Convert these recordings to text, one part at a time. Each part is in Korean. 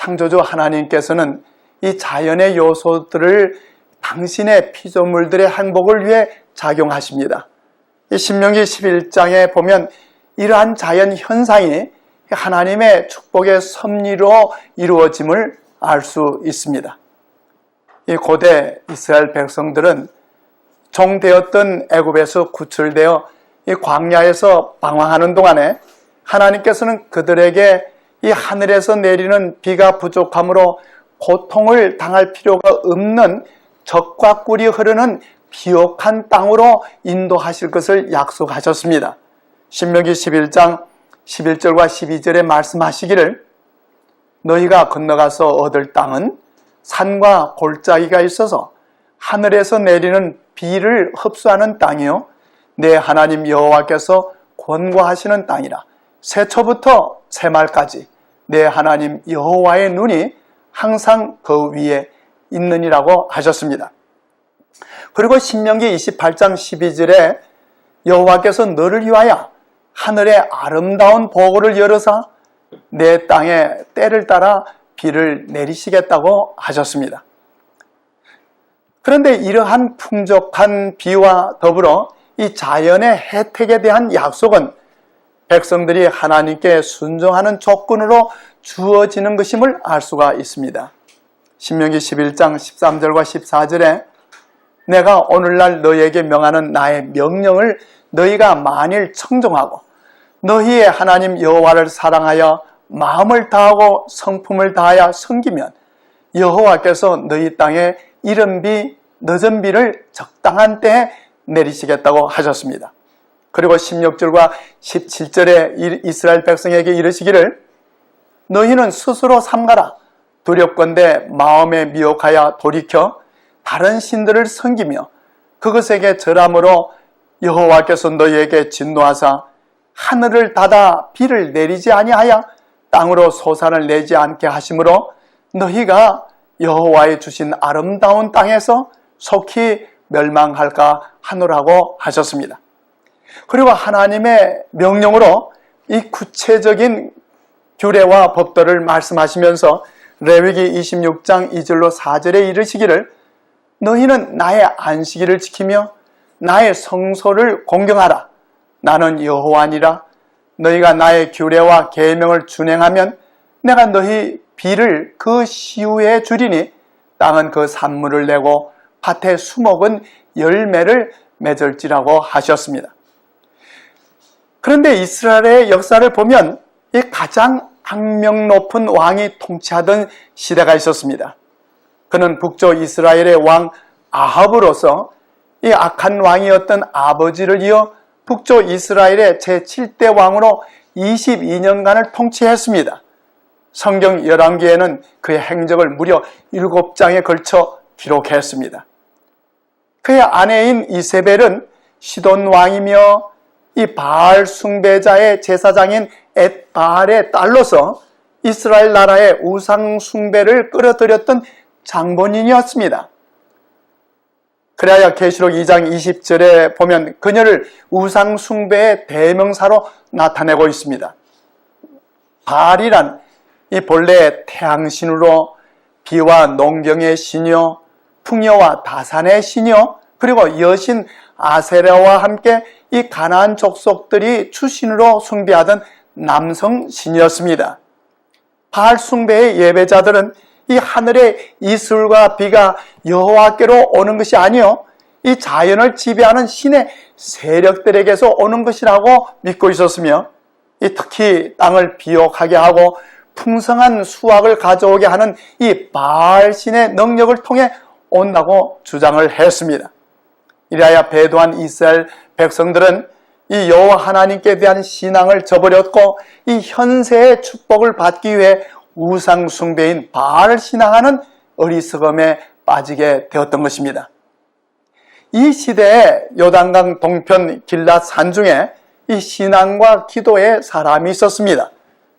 창조주 하나님께서는 이 자연의 요소들을 당신의 피조물들의 행복을 위해 작용하십니다. 이 신명기 11장에 보면 이러한 자연 현상이 하나님의 축복의 섭리로 이루어짐을 알 수 있습니다. 이 고대 이스라엘 백성들은 종되었던 애굽에서 구출되어 이 광야에서 방황하는 동안에 하나님께서는 그들에게 이 하늘에서 내리는 비가 부족함으로 고통을 당할 필요가 없는 적과 꿀이 흐르는 비옥한 땅으로 인도하실 것을 약속하셨습니다. 신명기 11장 11절과 12절에 말씀하시기를 너희가 건너가서 얻을 땅은 산과 골짜기가 있어서 하늘에서 내리는 비를 흡수하는 땅이요 내 하나님 여호와께서 권고하시는 땅이라 새초부터 새말까지 내 하나님 여호와의 눈이 항상 그 위에 있느니라고 하셨습니다. 그리고 신명기 28장 12절에 여호와께서 너를 위하여 하늘의 아름다운 보고를 열어서 내 땅에 때를 따라 비를 내리시겠다고 하셨습니다. 그런데 이러한 풍족한 비와 더불어 이 자연의 혜택에 대한 약속은 백성들이 하나님께 순종하는 조건으로 주어지는 것임을 알 수가 있습니다. 신명기 11장 13절과 14절에 내가 오늘날 너희에게 명하는 나의 명령을 너희가 만일 청종하고 너희의 하나님 여호와를 사랑하여 마음을 다하고 성품을 다하여 섬기면 여호와께서 너희 땅에 이른비 늦은 비를 적당한 때에 내리시겠다고 하셨습니다. 그리고 16절과 17절에 이스라엘 백성에게 이르시기를 너희는 스스로 삼가라 두렵건대 마음에 미혹하여 돌이켜 다른 신들을 섬기며 그것에게 절함으로 여호와께서 너희에게 진노하사 하늘을 닫아 비를 내리지 아니하여 땅으로 소산을 내지 않게 하심으로 너희가 여호와의 주신 아름다운 땅에서 속히 멸망할까 하노라고 하셨습니다. 그리고 하나님의 명령으로 이 구체적인 규례와 법도를 말씀하시면서 레위기 26장 2절로 4절에 이르시기를 너희는 나의 안식일을 지키며 나의 성소를 공경하라. 나는 여호와니라. 너희가 나의 규례와 계명을 준행하면 내가 너희 비를 그 시후에 주리니 땅은 그 산물을 내고 밭의 수목은 열매를 맺을지라고 하셨습니다. 그런데 이스라엘의 역사를 보면 이 가장 악명 높은 왕이 통치하던 시대가 있었습니다. 그는 북쪽 이스라엘의 왕 아합으로서 이 악한 왕이었던 아버지를 이어 북쪽 이스라엘의 제7대 왕으로 22년간을 통치했습니다. 성경 11개에는 그의 행적을 무려 7장에 걸쳐 기록했습니다. 그의 아내인 이세벨은 시돈 왕이며 이 바알 숭배자의 제사장인 엣 바알의 딸로서 이스라엘 나라의 우상 숭배를 끌어들였던 장본인이었습니다. 그래야 계시록 2장 20절에 보면 그녀를 우상 숭배의 대명사로 나타내고 있습니다. 바알이란 이 본래 태양신으로 비와 농경의 신이요 풍요와 다산의 신이요 그리고 여신 아세라와 함께 이 가나안 족속들이 추신으로 숭배하던 남성 신이었습니다. 바알 숭배의 예배자들은 이 하늘의 이슬과 비가 여호와께로 오는 것이 아니요 이 자연을 지배하는 신의 세력들에게서 오는 것이라고 믿고 있었으며 특히 땅을 비옥하게 하고 풍성한 수확을 가져오게 하는 이 바알 신의 능력을 통해 온다고 주장을 했습니다. 이라야 배도한 이스라엘 백성들은 이 여호와 하나님께 대한 신앙을 저버렸고 이 현세의 축복을 받기 위해 우상 숭배인 바알을 신앙하는 어리석음에 빠지게 되었던 것입니다. 이 시대에 요단강 동편 길랏 산 중에 이 신앙과 기도의 사람이 있었습니다.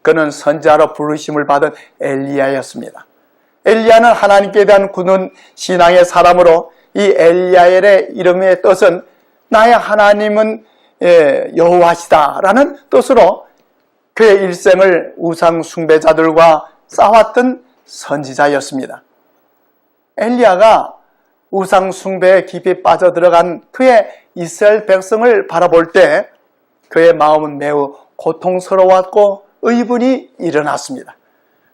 그는 선자로 부르심을 받은 엘리야였습니다. 엘리야는 하나님께 대한 굳은 신앙의 사람으로 이 엘리야엘의 이름의 뜻은 나의 하나님은 예, 여호와시다라는 뜻으로 그의 일생을 우상 숭배자들과 싸웠던 선지자였습니다. 엘리야가 우상 숭배에 깊이 빠져들어간 그의 이스라엘 백성을 바라볼 때 그의 마음은 매우 고통스러웠고 의분이 일어났습니다.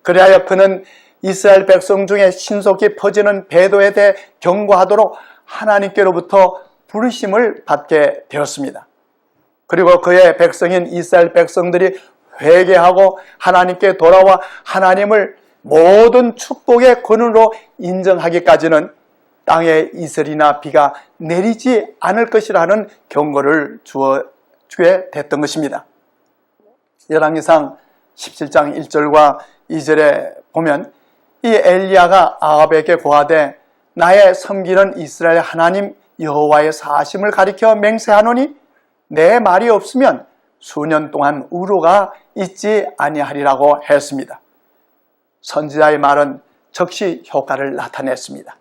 그리하여 그는 이스라엘 백성 중에 신속히 퍼지는 배도에 대해 경고하도록 하나님께로부터 부르심을 받게 되었습니다. 그리고 그의 백성인 이스라엘 백성들이 회개하고 하나님께 돌아와 하나님을 모든 축복의 근원으로 인정하기까지는 땅에 이슬이나 비가 내리지 않을 것이라는 경고를 주어 주게 됐던 것입니다. 열왕기상 17장 1절과 2절에 보면 이 엘리야가 아합에게 고하되 나의 섬기는 이스라엘 하나님 여호와의 사심을 가리켜 맹세하노니 내 말이 없으면 수년 동안 우로가 있지 아니하리라고 했습니다. 선지자의 말은 즉시 효과를 나타냈습니다.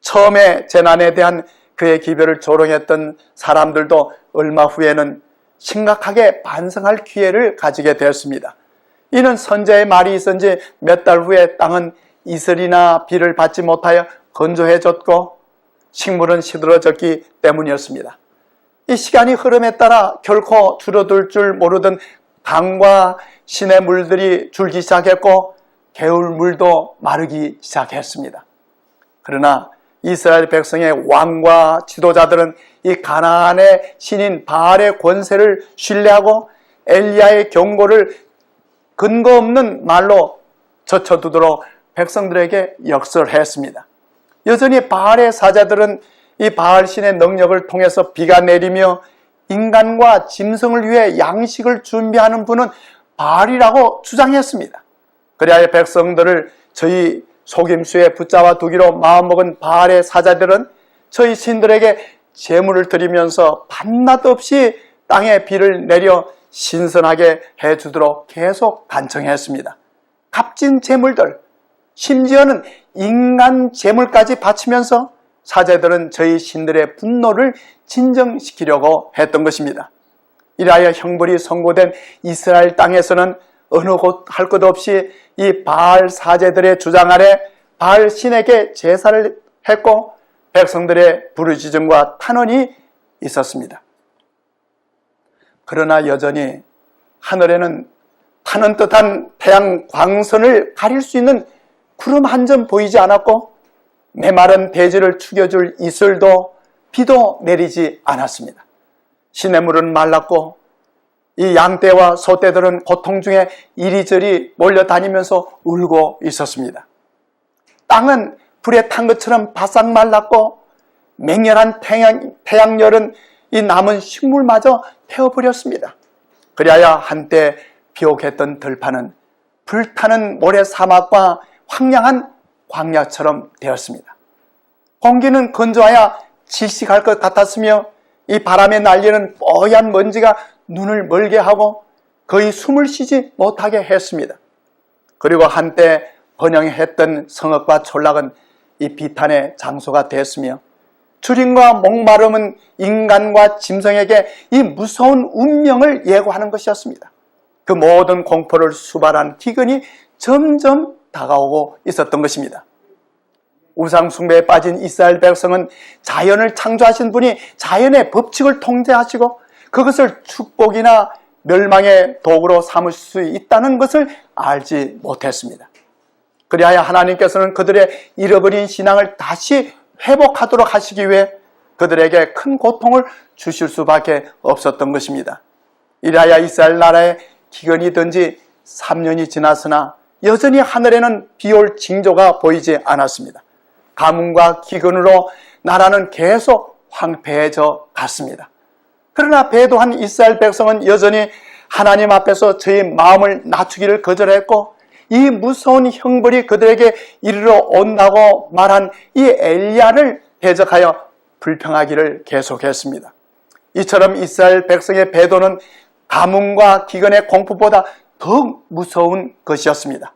처음에 재난에 대한 그의 기별을 조롱했던 사람들도 얼마 후에는 심각하게 반성할 기회를 가지게 되었습니다. 이는 선제의 말이 있은 지 몇 달 후에 땅은 이슬이나 비를 받지 못하여 건조해졌고 식물은 시들어졌기 때문이었습니다. 이 시간이 흐름에 따라 결코 줄어들 줄 모르던 강과 신의 물들이 줄기 시작했고 개울 물도 마르기 시작했습니다. 그러나 이스라엘 백성의 왕과 지도자들은 이 가나안의 신인 바알의 권세를 신뢰하고 엘리야의 경고를 근거 없는 말로 젖혀두도록 백성들에게 역설했습니다. 여전히 바알의 사자들은 이 바알 신의 능력을 통해서 비가 내리며 인간과 짐승을 위해 양식을 준비하는 분은 바알이라고 주장했습니다. 그리하여 백성들을 저희 속임수에 붙잡아 두기로 마음먹은 바알의 사자들은 저희 신들에게 제물을 드리면서 밤낮 없이 땅에 비를 내려 신선하게 해주도록 계속 간청했습니다. 값진 제물들, 심지어는 인간 제물까지 바치면서 사제들은 저희 신들의 분노를 진정시키려고 했던 것입니다. 이라하여 형벌이 선고된 이스라엘 땅에서는 어느 곳 할 것 없이 이 바알 사제들의 주장 아래 바알 신에게 제사를 했고 백성들의 부르짖음과 탄원이 있었습니다. 그러나 여전히 하늘에는 타는 듯한 태양 광선을 가릴 수 있는 구름 한 점 보이지 않았고 메마른 대지를 축여줄 이슬도 비도 내리지 않았습니다. 시냇물은 말랐고 이 양떼와 소떼들은 고통 중에 이리저리 몰려다니면서 울고 있었습니다. 땅은 불에 탄 것처럼 바싹 말랐고 맹렬한 태양, 태양열은 이 남은 식물마저 태워버렸습니다. 그리하여 한때 비옥했던 들판은 불타는 모래 사막과 황량한 광야처럼 되었습니다. 공기는 건조하여 질식할 것 같았으며 이 바람에 날리는 뽀얀 먼지가 눈을 멀게 하고 거의 숨을 쉬지 못하게 했습니다. 그리고 한때 번영했던 성읍과 촌락은 이 비탄의 장소가 되었으며 주림과 목마름은 인간과 짐승에게 이 무서운 운명을 예고하는 것이었습니다. 그 모든 공포를 수발한 기근이 점점 다가오고 있었던 것입니다. 우상숭배에 빠진 이스라엘 백성은 자연을 창조하신 분이 자연의 법칙을 통제하시고 그것을 축복이나 멸망의 도구로 삼을 수 있다는 것을 알지 못했습니다. 그리하여 하나님께서는 그들의 잃어버린 신앙을 다시 회복하도록 하시기 위해 그들에게 큰 고통을 주실 수밖에 없었던 것입니다. 이라야 이스라엘 나라의 기근이 든지 3년이 지났으나 여전히 하늘에는 비올 징조가 보이지 않았습니다. 가뭄과 기근으로 나라는 계속 황폐해져 갔습니다. 그러나 배도한 이스라엘 백성은 여전히 하나님 앞에서 저희 마음을 낮추기를 거절했고 이 무서운 형벌이 그들에게 이르러 온다고 말한 이 엘리야를 대적하여 불평하기를 계속했습니다. 이처럼 이스라엘 백성의 배도는 가뭄과 기근의 공포보다 더욱 무서운 것이었습니다.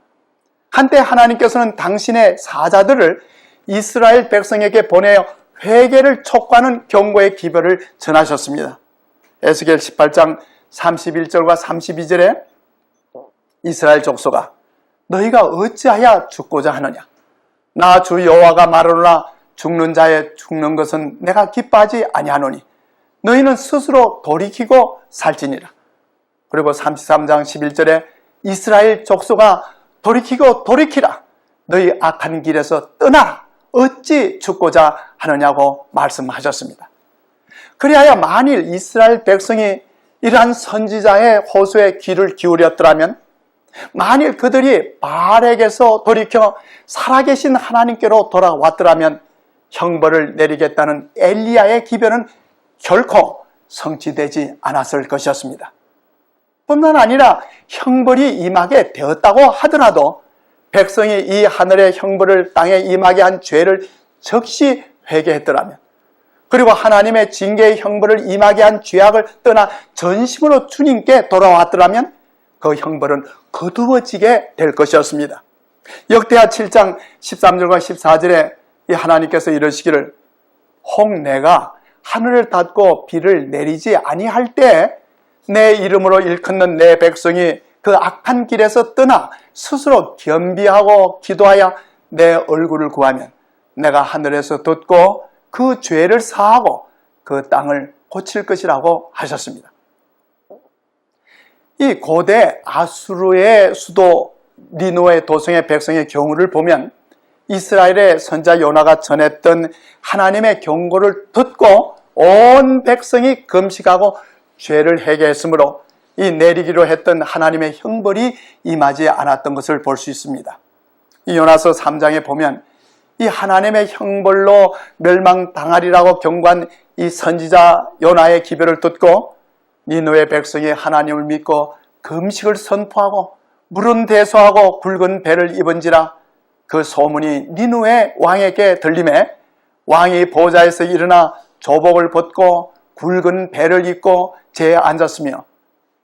한때 하나님께서는 당신의 사자들을 이스라엘 백성에게 보내어 회개를 촉구하는 경고의 기별을 전하셨습니다. 에스겔 18장 31절과 32절에 이스라엘 족속아 너희가 어찌하여 죽고자 하느냐? 나 주 여호와가 말하노라 죽는 자의 죽는 것은 내가 기뻐하지 아니하노니 너희는 스스로 돌이키고 살지니라. 그리고 33장 11절에 이스라엘 족속아 돌이키고 돌이키라. 너희 악한 길에서 떠나라. 어찌 죽고자 하느냐고 말씀하셨습니다. 그리하여 만일 이스라엘 백성이 이러한 선지자의 호수에 귀를 기울였더라면 만일 그들이 바알에게서 돌이켜 살아계신 하나님께로 돌아왔더라면 형벌을 내리겠다는 엘리야의 기변은 결코 성취되지 않았을 것이었습니다. 뿐만 아니라 형벌이 임하게 되었다고 하더라도 백성이 이 하늘의 형벌을 땅에 임하게 한 죄를 적시 회개했더라면 그리고 하나님의 징계의 형벌을 임하게 한 죄악을 떠나 전심으로 주님께 돌아왔더라면 그 형벌은 거두어지게 될 것이었습니다. 역대하 7장 13절과 14절에 이 하나님께서 이러시기를 혹 내가 하늘을 닫고 비를 내리지 아니할 때 내 이름으로 일컫는 내 백성이 그 악한 길에서 떠나 스스로 겸비하고 기도하여 내 얼굴을 구하면 내가 하늘에서 듣고 그 죄를 사하고 그 땅을 고칠 것이라고 하셨습니다. 이 고대 아수르의 수도 니노의 도성의 백성의 경우를 보면 이스라엘의 선자 요나가 전했던 하나님의 경고를 듣고 온 백성이 금식하고 죄를 회개했으므로 이 내리기로 했던 하나님의 형벌이 임하지 않았던 것을 볼 수 있습니다. 이 요나서 3장에 보면 이 하나님의 형벌로 멸망당하리라고 경고한 이 선지자 요나의 기별을 듣고 니노의 백성이 하나님을 믿고 금식을 선포하고 물은 대소하고 굵은 배를 입은지라 그 소문이 니누의 왕에게 들림에 왕이 보좌에서 일어나 조복을 벗고 굵은 배를 입고 제에 앉았으며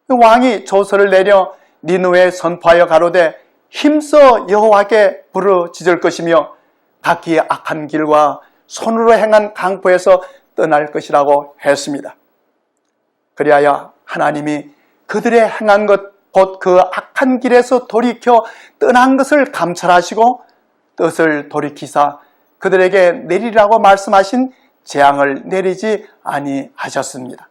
왕이 조서를 내려 니누에 선포하여 가로되 힘써 여호와께 부르짖을 것이며 각기 악한 길과 손으로 행한 강포에서 떠날 것이라고 했습니다. 그리하여 하나님이 그들의 행한 것, 곧 그 악한 길에서 돌이켜 떠난 것을 감찰하시고 뜻을 돌이키사 그들에게 내리라고 말씀하신 재앙을 내리지 아니하셨습니다.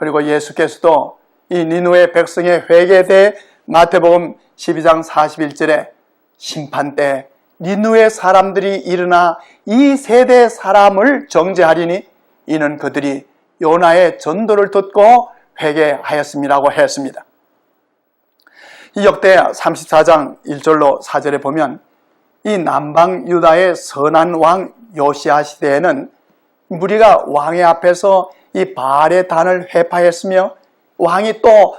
그리고 예수께서도 이 니누의 백성의 회개에 대해 마태복음 12장 41절에 심판 때 니누의 사람들이 일어나 이 세대 사람을 정죄하리니 이는 그들이 요나의 전도를 듣고 회개하였음이라고 했습니다. 이 역대 34장 1절로 4절에 보면 이 남방 유다의 선한 왕 요시아 시대에는 무리가 왕의 앞에서 이 바알의 단을 회파했으며 왕이 또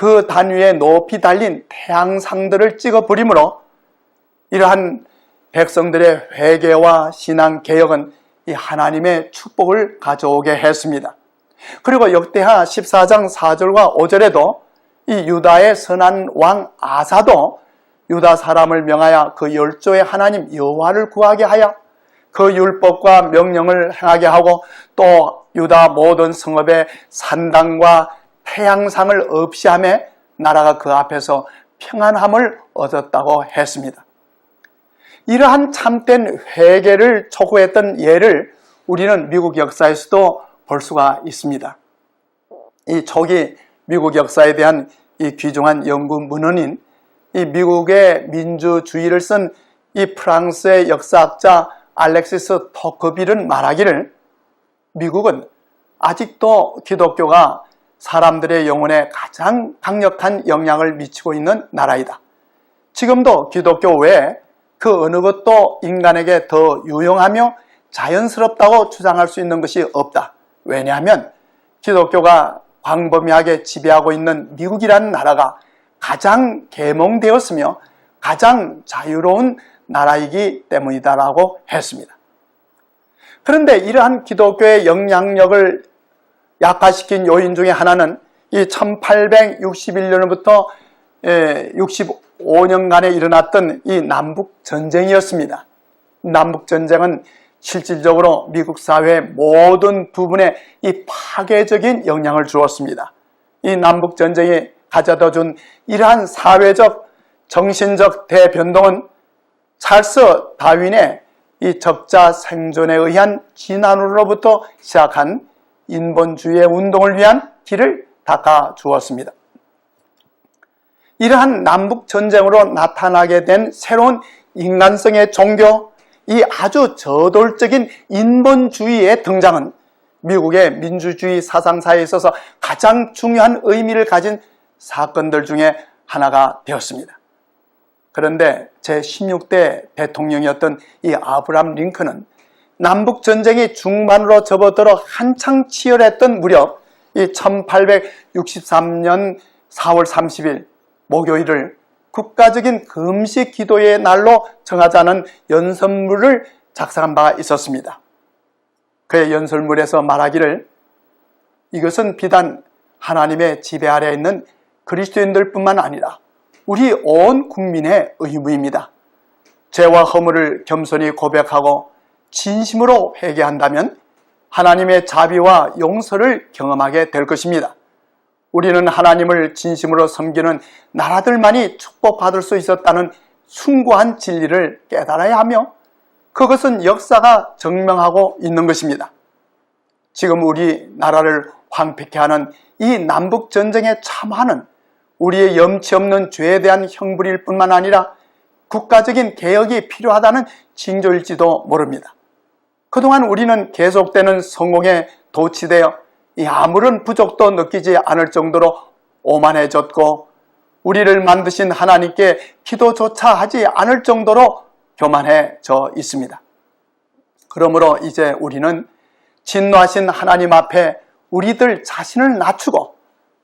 그 단 위에 높이 달린 태양상들을 찍어 버리므로 이러한 백성들의 회개와 신앙 개혁은 이 하나님의 축복을 가져오게 했습니다. 그리고 역대하 14장 4절과 5절에도 이 유다의 선한 왕 아사도 유다 사람을 명하여 그 열조의 하나님 여호와를 구하게 하여 그 율법과 명령을 행하게 하고 또 유다 모든 성읍의 산당과 태양상을 없이 하며 나라가 그 앞에서 평안함을 얻었다고 했습니다. 이러한 참된 회개를 촉구했던 예를 우리는 미국 역사에서도 볼 수가 있습니다. 이 초기 미국 역사에 대한 이 귀중한 연구 문헌인 이 미국의 민주주의를 쓴 이 프랑스의 역사학자 알렉시스 토크빌은 말하기를 미국은 아직도 기독교가 사람들의 영혼에 가장 강력한 영향을 미치고 있는 나라이다. 지금도 기독교 외에 그 어느 것도 인간에게 더 유용하며 자연스럽다고 주장할 수 있는 것이 없다. 왜냐하면 기독교가 광범위하게 지배하고 있는 미국이라는 나라가 가장 계몽되었으며 가장 자유로운 나라이기 때문이다라고 했습니다. 그런데 이러한 기독교의 영향력을 약화시킨 요인 중에 하나는 이 1861년부터 65년간에 일어났던 이 남북 전쟁이었습니다. 남북 전쟁은 실질적으로 미국 사회의 모든 부분에 이 파괴적인 영향을 주었습니다. 이 남북 전쟁이 가져다 준 이러한 사회적, 정신적 대변동은 찰스 다윈의 이 적자 생존에 의한 진화론으로부터 시작한 인본주의의 운동을 위한 길을 닦아 주었습니다. 이러한 남북 전쟁으로 나타나게 된 새로운 인간성의 종교, 이 아주 저돌적인 인본주의의 등장은 미국의 민주주의 사상사에 있어서 가장 중요한 의미를 가진 사건들 중에 하나가 되었습니다. 그런데 제16대 대통령이었던 이 아브람 링컨은 남북 전쟁이 중반으로 접어들어 한창 치열했던 무렵 이 1863년 4월 30일 목요일을 국가적인 금식 기도의 날로 정하자는 연설문을 작성한 바가 있었습니다. 그의 연설문에서 말하기를 이것은 비단 하나님의 지배 아래 있는 그리스도인들 뿐만 아니라 우리 온 국민의 의무입니다. 죄와 허물을 겸손히 고백하고 진심으로 회개한다면 하나님의 자비와 용서를 경험하게 될 것입니다. 우리는 하나님을 진심으로 섬기는 나라들만이 축복받을 수 있었다는 숭고한 진리를 깨달아야 하며 그것은 역사가 증명하고 있는 것입니다. 지금 우리 나라를 황폐케 하는 이 남북 전쟁의 참화는 우리의 염치 없는 죄에 대한 형벌일 뿐만 아니라 국가적인 개혁이 필요하다는 징조일지도 모릅니다. 그동안 우리는 계속되는 성공에 도취되어 아무런 부족도 느끼지 않을 정도로 오만해졌고 우리를 만드신 하나님께 기도조차 하지 않을 정도로 교만해져 있습니다. 그러므로 이제 우리는 진노하신 하나님 앞에 우리들 자신을 낮추고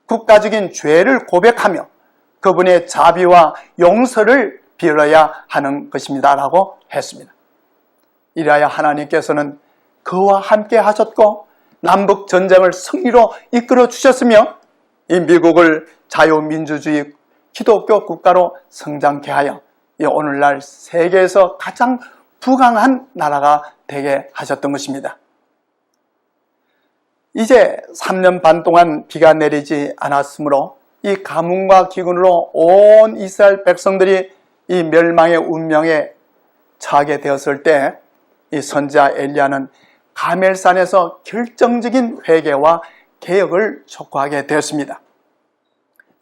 국가적인 죄를 고백하며 그분의 자비와 용서를 빌어야 하는 것입니다. 라고 했습니다. 이래야 하나님께서는 그와 함께 하셨고 남북 전쟁을 승리로 이끌어 주셨으며 이 미국을 자유민주주의 기독교 국가로 성장케 하여 오늘날 세계에서 가장 부강한 나라가 되게 하셨던 것입니다. 이제 3년 반 동안 비가 내리지 않았으므로 이 가뭄과 기근으로 온 이스라엘 백성들이 이 멸망의 운명에 처하게 되었을 때 이 선자 엘리야는 가멜산에서 결정적인 회개와 개혁을 촉구하게 되었습니다.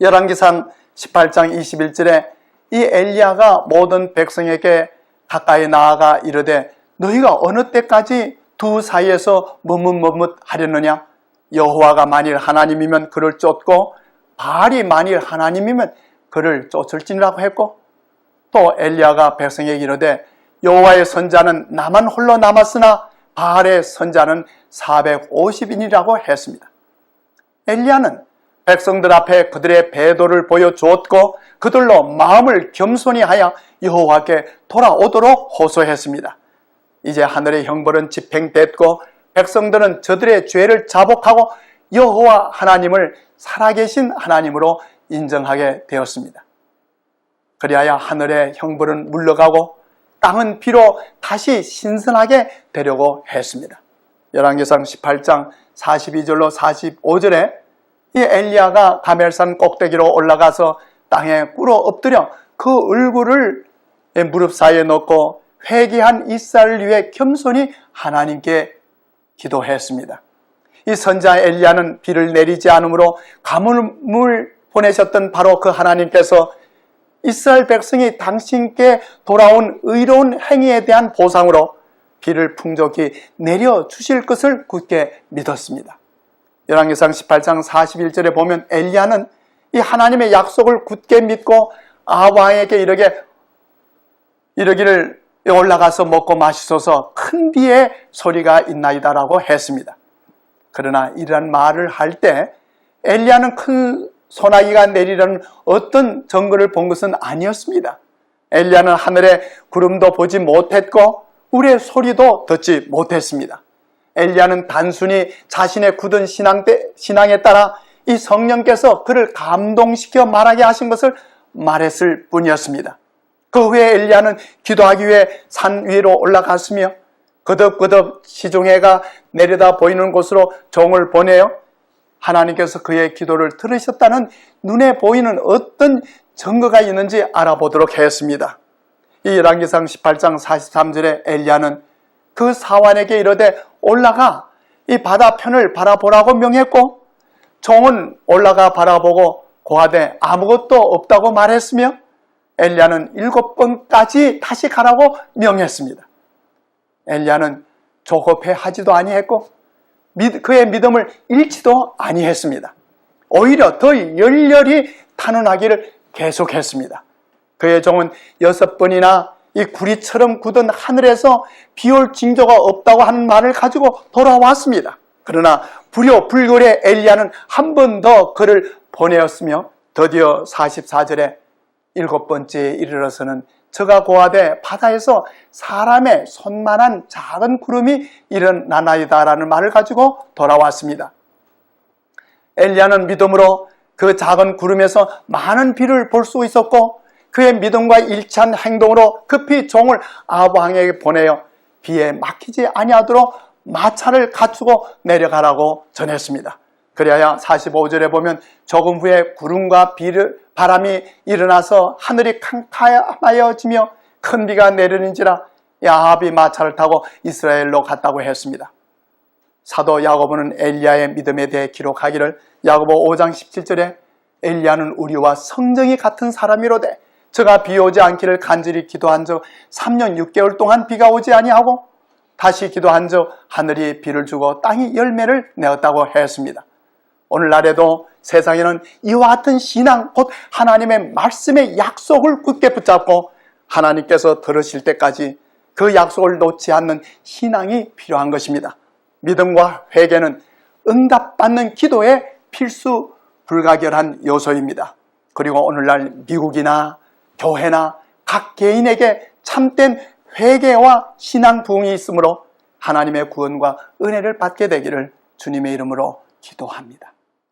열왕기상 18장 21절에 이 엘리야가 모든 백성에게 가까이 나아가 이르되 너희가 어느 때까지 두 사이에서 머뭇머뭇 하려느냐 여호와가 만일 하나님이면 그를 쫓고 바알이 만일 하나님이면 그를 쫓을지라고 했고 또 엘리야가 백성에게 이르되 여호와의 선자는 나만 홀로 남았으나 바알의 선자는 450인이라고 했습니다. 엘리야는 백성들 앞에 그들의 배도를 보여주었고 그들로 마음을 겸손히 하여 여호와께 돌아오도록 호소했습니다. 이제 하늘의 형벌은 집행됐고 백성들은 저들의 죄를 자복하고 여호와 하나님을 살아계신 하나님으로 인정하게 되었습니다. 그리하여 하늘의 형벌은 물러가고 땅은 비로 다시 신선하게 되려고 했습니다. 열왕기상 18장 42절로 45절에 이 엘리야가 가멜산 꼭대기로 올라가서 땅에 꿇어 엎드려 그 얼굴을 무릎 사이에 넣고 회개한 이스라엘을 위해 겸손히 하나님께 기도했습니다. 이 선자 엘리야는 비를 내리지 않으므로 가뭄을 보내셨던 바로 그 하나님께서 이스라엘 백성이 당신께 돌아온 의로운 행위에 대한 보상으로 비를 풍족히 내려 주실 것을 굳게 믿었습니다. 열왕기상 18장 41절에 보면 엘리야는 이 하나님의 약속을 굳게 믿고 아왕에게 이르게 이르기를 올라가서 먹고 마시소서 큰 비의 소리가 있나이다라고 했습니다. 그러나 이러한 말을 할 때 엘리야는 큰 소나기가 내리려는 어떤 증거를 본 것은 아니었습니다. 엘리야는 하늘에 구름도 보지 못했고 우리의 소리도 듣지 못했습니다. 엘리야는 단순히 자신의 굳은 신앙 때, 신앙에 따라 이 성령께서 그를 감동시켜 말하게 하신 것을 말했을 뿐이었습니다. 그 후에 엘리야는 기도하기 위해 산 위로 올라갔으며 거듭거듭 시종해가 내려다 보이는 곳으로 종을 보내어 하나님께서 그의 기도를 들으셨다는 눈에 보이는 어떤 증거가 있는지 알아보도록 하겠습니다. 이 열왕기상 18장 43절에 엘리야는 그 사환에게 이르되 올라가 이 바다편을 바라보라고 명했고 종은 올라가 바라보고 고하되 아무것도 없다고 말했으며 엘리야는 일곱 번까지 다시 가라고 명했습니다. 엘리야는 조급해 하지도 아니했고 그의 믿음을 잃지도 아니했습니다. 오히려 더 열렬히 탄원하기를 계속했습니다. 그의 종은 여섯 번이나 이 구리처럼 굳은 하늘에서 비올 징조가 없다고 하는 말을 가지고 돌아왔습니다. 그러나 불효 불결의 엘리야는 한 번 더 그를 보내었으며 드디어 44절에 일곱 번째에 이르러서는 저가 고하되 바다에서 사람의 손만한 작은 구름이 일어나나이다라는 말을 가지고 돌아왔습니다. 엘리야는 믿음으로 그 작은 구름에서 많은 비를 볼 수 있었고 그의 믿음과 일치한 행동으로 급히 종을 아브항에게 보내어 비에 막히지 아니하도록 마차를 갖추고 내려가라고 전했습니다. 그래야 45절에 보면 조금 후에 구름과 비를, 바람이 일어나서 하늘이 캄캄하여지며 큰 비가 내리는지라 야합이 마차를 타고 이스라엘로 갔다고 했습니다. 사도 야고보는 엘리야의 믿음에 대해 기록하기를 야고보 5장 17절에 엘리야는 우리와 성정이 같은 사람이로되 저가 비 오지 않기를 간절히 기도한 적 3년 6개월 동안 비가 오지 아니하고 다시 기도한 적 하늘이 비를 주고 땅이 열매를 내었다고 했습니다. 오늘날에도 세상에는 이와 같은 신앙, 곧 하나님의 말씀의 약속을 굳게 붙잡고 하나님께서 들으실 때까지 그 약속을 놓지 않는 신앙이 필요한 것입니다. 믿음과 회개는 응답받는 기도의 필수 불가결한 요소입니다. 그리고 오늘날 미국이나 교회나 각 개인에게 참된 회개와 신앙 부흥이 있으므로 하나님의 구원과 은혜를 받게 되기를 주님의 이름으로 기도합니다.